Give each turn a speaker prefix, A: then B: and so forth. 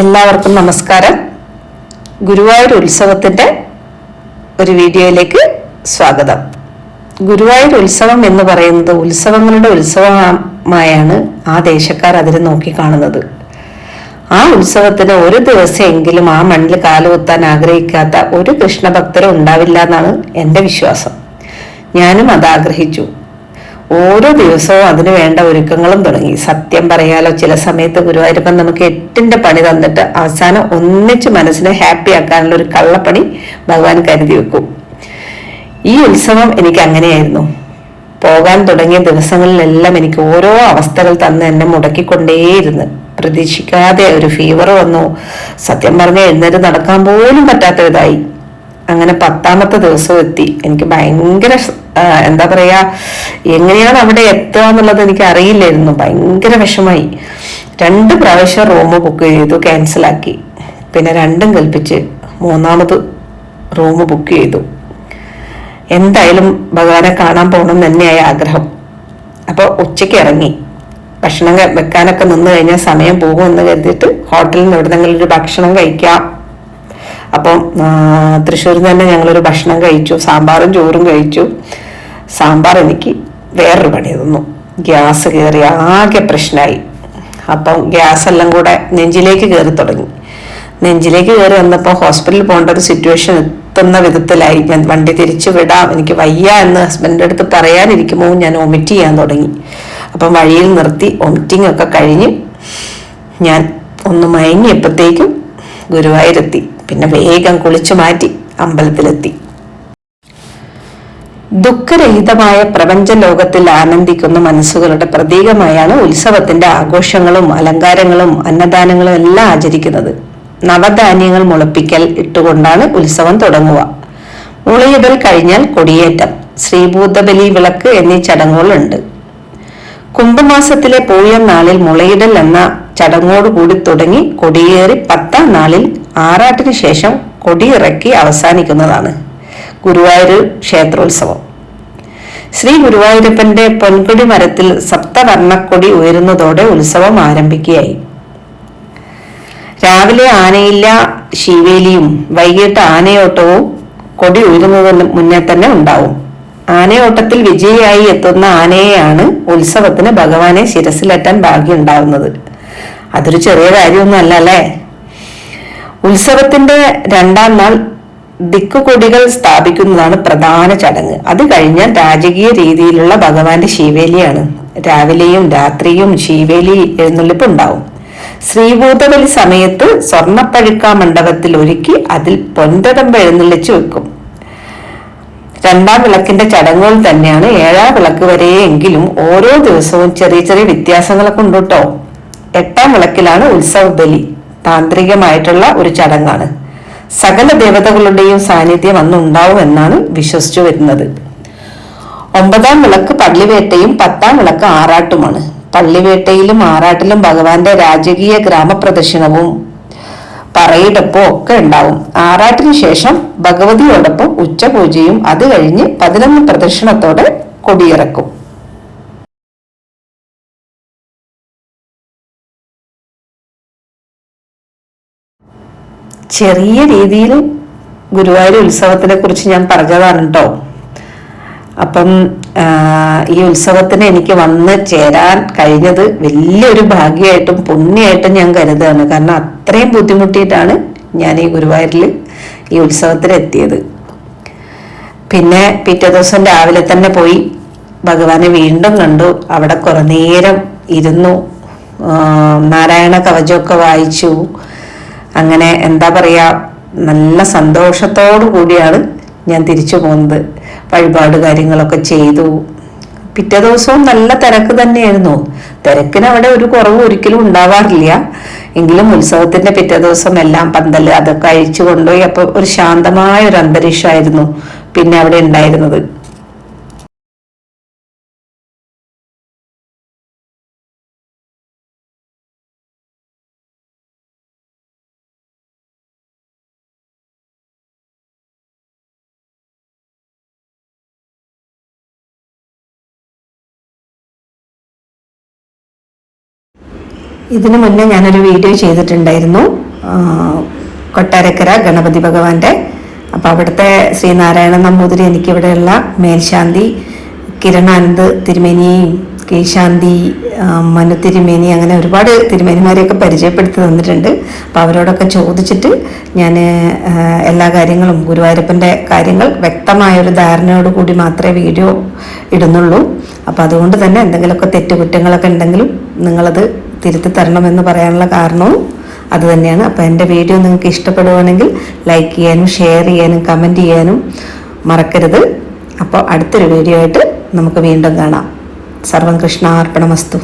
A: എല്ലാവർക്കും നമസ്കാരം. ഗുരുവായൂർ ഉത്സവത്തിന്റെ ഒരു വീഡിയോയിലേക്ക് സ്വാഗതം. ഗുരുവായൂർ ഉത്സവം എന്ന് പറയുന്നത് ഉത്സവങ്ങളുടെ ഉത്സവമായാണ് ആ ദേശക്കാർ അതിനെ നോക്കിക്കാണുന്നത്. ആ ഉത്സവത്തിന് ഒരു ദിവസമെങ്കിലും ആ മണ്ണിൽ കാലുകുത്താൻ ആഗ്രഹിക്കാത്ത ഒരു കൃഷ്ണഭക്തരും ഉണ്ടാവില്ല എന്നാണ് എന്റെ വിശ്വാസം. ഞാനും അത് ആഗ്രഹിച്ചു. ഓരോ ദിവസവും അതിന് വേണ്ട ഒരുക്കങ്ങളും തുടങ്ങി. സത്യം പറയാലോ ചില സമയത്ത് ഗുരുവായൂരപ്പൻ നമുക്ക് എട്ടിന്റെ പണി തന്നിട്ട് അവസാനം ഒന്നിച്ച് മനസ്സിനെ ഹാപ്പി ആക്കാനുള്ള ഒരു കള്ളപ്പണി ഭഗവാൻ കരുതി വെക്കും. ഈ ഉത്സവം എനിക്ക് അങ്ങനെയായിരുന്നു. പോകാൻ തുടങ്ങിയ ദിവസങ്ങളിലെല്ലാം എനിക്ക് ഓരോ അവസ്ഥകൾ തന്ന് എന്നെ മുടക്കിക്കൊണ്ടേയിരുന്നു. പ്രതീക്ഷിക്കാതെ ഒരു ഫീവർ വന്നു. സത്യം പറഞ്ഞ എഴുന്നേറ്റ് നടക്കാൻ പോലും പറ്റാത്ത ഇതായി അങ്ങനെ പത്താമത്തെ ദിവസം എത്തി. എനിക്ക് ഭയങ്കര എന്താ പറയാ എങ്ങനെയാണ് അവിടെ എത്തുക എന്നുള്ളത് എനിക്ക് അറിയില്ലായിരുന്നു. ഭയങ്കര വിഷമായി. രണ്ട് പ്രാവശ്യം റൂം ബുക്ക് ചെയ്തു ക്യാൻസലാക്കി പിന്നെ രണ്ടും കൽപ്പിച്ച് മൂന്നാമത് റൂം ബുക്ക് ചെയ്തു. എന്തായാലും ഭഗവാനെ കാണാൻ പോകണം തന്നെയായി ആഗ്രഹം. അപ്പോൾ ഉച്ചയ്ക്ക് ഇറങ്ങി. ഭക്ഷണം വെക്കാനൊക്കെ നിന്ന് കഴിഞ്ഞാൽ സമയം പോകുമെന്ന് കരുതിയിട്ട് ഹോട്ടലിൽ നിന്ന് എവിടെന്നെങ്കിലും ഒരു ഭക്ഷണം കഴിക്കാം. അപ്പം തൃശ്ശൂരിൽ നിന്ന് തന്നെ ഞങ്ങളൊരു ഭക്ഷണം കഴിച്ചു സാമ്പാറും ചോറും കഴിച്ചു. സാമ്പാർ എനിക്ക് വേറൊരു പണി തന്നു. ഗ്യാസ് കയറി ആകെ പ്രശ്നമായി. അപ്പം ഗ്യാസ് എല്ലാം കൂടെ നെഞ്ചിലേക്ക് കയറി തുടങ്ങി. നെഞ്ചിലേക്ക് കയറി വന്നപ്പോൾ ഹോസ്പിറ്റലിൽ പോകേണ്ട ഒരു സിറ്റുവേഷൻ എത്തുന്ന വിധത്തിലായി. ഞാൻ വണ്ടി തിരിച്ചു വിടാം എനിക്ക് വയ്യ എന്ന് ഹസ്ബൻഡിന്റെ അടുത്ത് പറയാനിരിക്കുമ്പോൾ ഞാൻ വൊമിറ്റ് ചെയ്യാൻ തുടങ്ങി. അപ്പം വഴിയിൽ നിർത്തി വൊമിറ്റിംഗ് ഒക്കെ കഴിഞ്ഞ് ഞാൻ ഒന്ന് മയങ്ങിയപ്പോഴത്തേക്കും ഗുരുവായൂരെത്തി. പിന്നെ വേഗം കുളിച്ചു മാറ്റി അമ്പലത്തിലെത്തി. ദുഃഖരഹിതമായ പ്രപഞ്ച ലോകത്തിൽ ആനന്ദിക്കുന്ന മനസ്സുകളുടെ പ്രതീകമായാണ് ഉത്സവത്തിന്റെ ആഘോഷങ്ങളും അലങ്കാരങ്ങളും അന്നദാനങ്ങളും എല്ലാം ആചരിക്കുന്നത്. നവധാന്യങ്ങൾ മുളപ്പിക്കൽ ഇട്ടുകൊണ്ടാണ് ഉത്സവം തുടങ്ങുക. മുളയിടൽ കഴിഞ്ഞാൽ കൊടിയേറ്റം ശ്രീഭൂതബലി വിളക്ക് എന്നീ ചടങ്ങുകളുണ്ട്. കുംഭമാസത്തിലെ പൂയം നാളിൽ മുളയിടൽ എന്ന ചടങ്ങോടുകൂടി തുടങ്ങി കൊടിയേറി പത്താം നാളിൽ ആറാട്ടിന് ശേഷം കൊടിയിറക്കി അവസാനിക്കുന്നതാണ് ഗുരുവായൂർ ക്ഷേത്രോത്സവം. ശ്രീ ഗുരുവായൂരപ്പന്റെ പൊൻകൊടി മരത്തിൽ സപ്തവർണക്കൊടി ഉയരുന്നതോടെ ഉത്സവം ആരംഭിക്കുകയായി. രാവിലെ ആനയില്ല ശീവേലിയും വൈകിട്ട് ആനയോട്ടവും കൊടി ഉയരുന്നതിന് മുന്നേ തന്നെ ഉണ്ടാവും. ആനയോട്ടത്തിൽ വിജയിയായി എത്തുന്ന ആനയെയാണ് ഉത്സവത്തിന് ഭഗവാനെ ശിരസിലെത്താൻ ഭാഗ്യം ഉണ്ടാവുന്നത്. അതൊരു ചെറിയ കാര്യമൊന്നും അല്ല അല്ലേ? ഉത്സവത്തിന്റെ രണ്ടാം നാൾ ദിക്കുകൊടികൾ സ്ഥാപിക്കുന്നതാണ് പ്രധാന ചടങ്ങ്. അത് കഴിഞ്ഞാൽ രാജകീയ രീതിയിലുള്ള ഭഗവാന്റെ ശിവേലിയാണ്. രാവിലെയും രാത്രിയും ശിവേലി എഴുന്നള്ളിപ്പ് ഉണ്ടാവും. ശ്രീഭൂതബലി സമയത്ത് സ്വർണപ്പഴുക്ക മണ്ഡപത്തിൽ ഒരുക്കി അതിൽ പൊൻതടമ്പ് എഴുന്നള്ളിച്ചു വെക്കും. രണ്ടാം വിളക്കിന്റെ ചടങ്ങുകൾ തന്നെയാണ് ഏഴാം വിളക്ക് വരെയെങ്കിലും ഓരോ ദിവസവും ചെറിയ ചെറിയ വ്യത്യാസങ്ങളൊക്കെ ഉണ്ട് കേട്ടോ എട്ടാം വിളക്കിലാണ് ഉത്സവ ബലി താന്ത്രികമായിട്ടുള്ള ഒരു ചടങ്ങാണ്. സകല ദേവതകളുടെയും സാന്നിധ്യം അന്ന് ഉണ്ടാവും എന്നാണ് വിശ്വസിച്ചു വരുന്നത്. ഒമ്പതാം വിളക്ക് പള്ളിവേട്ടയും പത്താം വിളക്ക് ആറാട്ടുമാണ്. പള്ളിവേട്ടയിലും ആറാട്ടിലും ഭഗവാന്റെ രാജകീയ ഗ്രാമപ്രദക്ഷിണവും പറയിടപ്പോ ഒക്കെ ഉണ്ടാവും. ആറാട്ടിന് ശേഷം ഭഗവതിയോടൊപ്പം ഉച്ചപൂജയും അത് കഴിഞ്ഞ് പതിനൊന്ന് പ്രദക്ഷിണത്തോടെ കൊടിയിറക്കും. ചെറിയ രീതിയിൽ ഗുരുവായൂർ ഉത്സവത്തിനെ കുറിച്ച് ഞാൻ പറഞ്ഞതാണ് കേട്ടോ അപ്പം ഈ ഉത്സവത്തിന് എനിക്ക് വന്ന് ചേരാൻ കഴിഞ്ഞത് വലിയൊരു ഭാഗ്യമായിട്ടും പുണ്യമായിട്ടും ഞാൻ കരുതുകയാണ്. കാരണം അത്രയും ബുദ്ധിമുട്ടിയിട്ടാണ് ഞാൻ ഈ ഗുരുവായൂരിൽ ഈ ഉത്സവത്തിന് എത്തിയത്. പിന്നെ പിറ്റേ ദിവസം രാവിലെ തന്നെ പോയി ഭഗവാനെ വീണ്ടും കണ്ടു. അവിടെ കുറെ നേരം ഇരുന്നു. നാരായണ കവചമൊക്കെ വായിച്ചു. അങ്ങനെ എന്താ പറയുക നല്ല സന്തോഷത്തോടു കൂടിയാണ് ഞാൻ തിരിച്ചു പോകുന്നത്. വഴിപാട് കാര്യങ്ങളൊക്കെ ചെയ്തു. പിറ്റേ ദിവസവും നല്ല തിരക്ക് തന്നെയായിരുന്നു. തിരക്കിന് അവിടെ ഒരു കുറവ് ഒരിക്കലും ഉണ്ടാവാറില്ല. എങ്കിലും ഉത്സവത്തിന്റെ പിറ്റേ ദിവസം എല്ലാം പന്തൽ അതൊക്കെ അഴിച്ചു കൊണ്ടുപോയി അപ്പൊ ഒരു ശാന്തമായ ഒരു അന്തരീക്ഷമായിരുന്നു പിന്നെ അവിടെ ഉണ്ടായിരുന്നത്. ഇതിനു മുന്നേ ഞാനൊരു വീഡിയോ ചെയ്തിട്ടുണ്ടായിരുന്നു കൊട്ടാരക്കര ഗണപതി ഭഗവാന്റെ. അപ്പോൾ അവിടുത്തെ ശ്രീനാരായണ നമ്പൂതിരി എനിക്കിവിടെയുള്ള മേൽശാന്തി കിരണാനന്ദ് തിരുമേനിയും കീശാന്തി മനു തിരുമേനി അങ്ങനെ ഒരുപാട് തിരുമേനിമാരെയൊക്കെ പരിചയപ്പെടുത്തി തന്നിട്ടുണ്ട്. അപ്പോൾ അവരോടൊക്കെ ചോദിച്ചിട്ട് ഞാൻ എല്ലാ കാര്യങ്ങളും ഗുരുവായൂരപ്പന്റെ കാര്യങ്ങൾ വ്യക്തമായൊരു ധാരണയോട് കൂടി മാത്രമേ വീഡിയോ ഇടുന്നുള്ളൂ. അപ്പോൾ അതുകൊണ്ട് തന്നെ എന്തെങ്കിലുമൊക്കെ തെറ്റുകുറ്റങ്ങളൊക്കെ ഉണ്ടെങ്കിലും നിങ്ങളത് തിരുത്തി തരണമെന്ന് പറയാനുള്ള കാരണവും അത് തന്നെയാണ് അപ്പോൾ എന്റെ വീഡിയോ നിങ്ങൾക്ക് ഇഷ്ടപ്പെടുവാണെങ്കിൽ ലൈക്ക് ചെയ്യാനും ഷെയർ ചെയ്യാനും കമന്റ് ചെയ്യാനും മറക്കരുത്. അപ്പോൾ അടുത്തൊരു വീഡിയോ ആയിട്ട് നമുക്ക് വീണ്ടും കാണാം. സർവം കൃഷ്ണാർപ്പണമസ്തു.